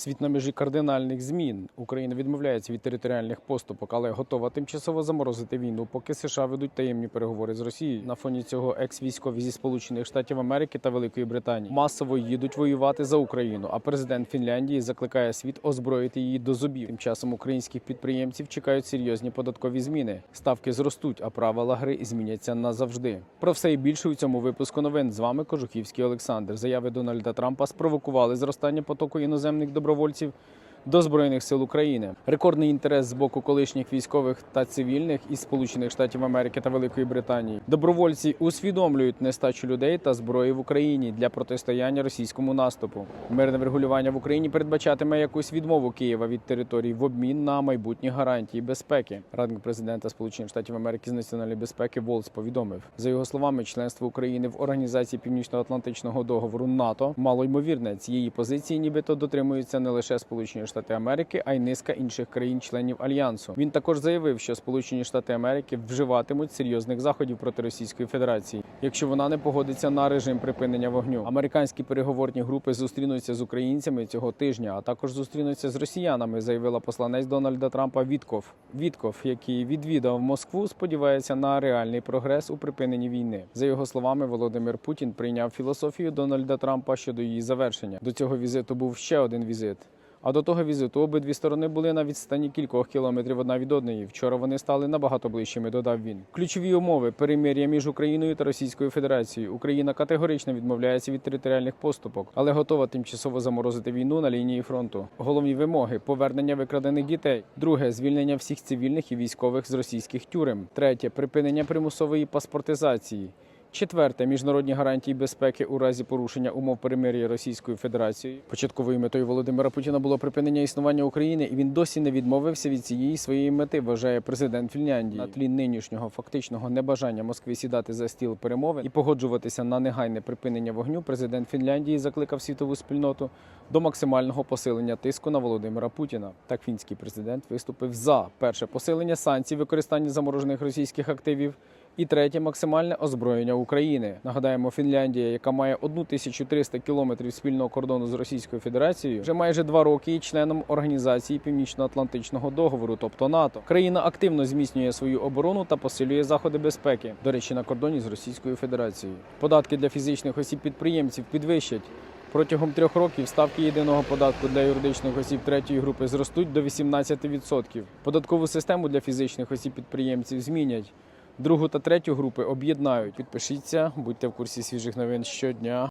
Світ на межі кардинальних змін. Україна відмовляється від територіальних поступок, але готова тимчасово заморозити війну, поки США ведуть таємні переговори з Росією. На фоні цього екс-військові зі Сполучених Штатів Америки та Великої Британії масово їдуть воювати за Україну. А президент Фінляндії закликає світ озброїти її до зубів. Тим часом українських підприємців чекають серйозні податкові зміни. Ставки зростуть, а правила гри зміняться назавжди. Про все і більше у цьому випуску новин. З вами Кожухівський Олександр. Заяви Дональда Трампа спровокували зростання потоку іноземних добровольців. До збройних сил України рекордний інтерес з боку колишніх військових та цивільних із Сполучених Штатів Америки та Великої Британії. Добровольці усвідомлюють нестачу людей та зброї в Україні для протистояння російському наступу. Мирне врегулювання в Україні передбачатиме якусь відмову Києва від територій в обмін на майбутні гарантії безпеки. Радник президента Сполучених Штатів Америки з національної безпеки Волц повідомив за його словами, членство України в організації Північно-Атлантичного договору НАТО мало ймовірне. Цієї позиції, нібито дотримуються не лише Сполучені Штати Америки, а й низка інших країн-членів альянсу. Він також заявив, що Сполучені Штати Америки вживатимуть серйозних заходів проти Російської Федерації, якщо вона не погодиться на режим припинення вогню. Американські переговорні групи зустрінуться з українцями цього тижня, а також зустрінуться з росіянами, заявила посланець Дональда Трампа Вітков. Вітков, який відвідав Москву, сподівається на реальний прогрес у припиненні війни. За його словами, Володимир Путін прийняв філософію Дональда Трампа щодо її завершення. До цього візиту був ще один візит. А до того візиту обидві сторони були на відстані кількох кілометрів одна від одної. Вчора вони стали набагато ближчими. Додав він. Ключові умови перемир'я між Україною та Російською Федерацією. Україна категорично відмовляється від територіальних поступок, але готова тимчасово заморозити війну на лінії фронту. Головні вимоги: повернення викрадених дітей. Друге звільнення всіх цивільних і військових з російських тюрем. Третє припинення примусової паспортизації. Четверте міжнародні гарантії безпеки у разі порушення умов перемир'я Російською Федерацією. Початковою метою Володимира Путіна було припинення існування України, і він досі не відмовився від цієї своєї мети. Вважає президент Фінляндії на тлі нинішнього фактичного небажання Москви сідати за стіл перемовин і погоджуватися на негайне припинення вогню. Президент Фінляндії закликав світову спільноту до максимального посилення тиску на Володимира Путіна. Так фінський президент виступив за перше посилення санкцій використання заморожених російських активів. І третє максимальне озброєння України. Нагадаємо, Фінляндія, яка має 1300 кілометрів спільного кордону з Російською Федерацією, вже майже два роки є членом організації Північно-Атлантичного договору, тобто НАТО. Країна активно зміцнює свою оборону та посилює заходи безпеки. До речі, на кордоні з Російською Федерацією. Податки для фізичних осіб підприємців підвищать. Протягом трьох років ставки єдиного податку для юридичних осіб третьої групи зростуть до 18%. Податкову систему для фізичних осіб підприємців змінять. Другу та третю групи об'єднають. Підпишіться, будьте в курсі свіжих новин щодня.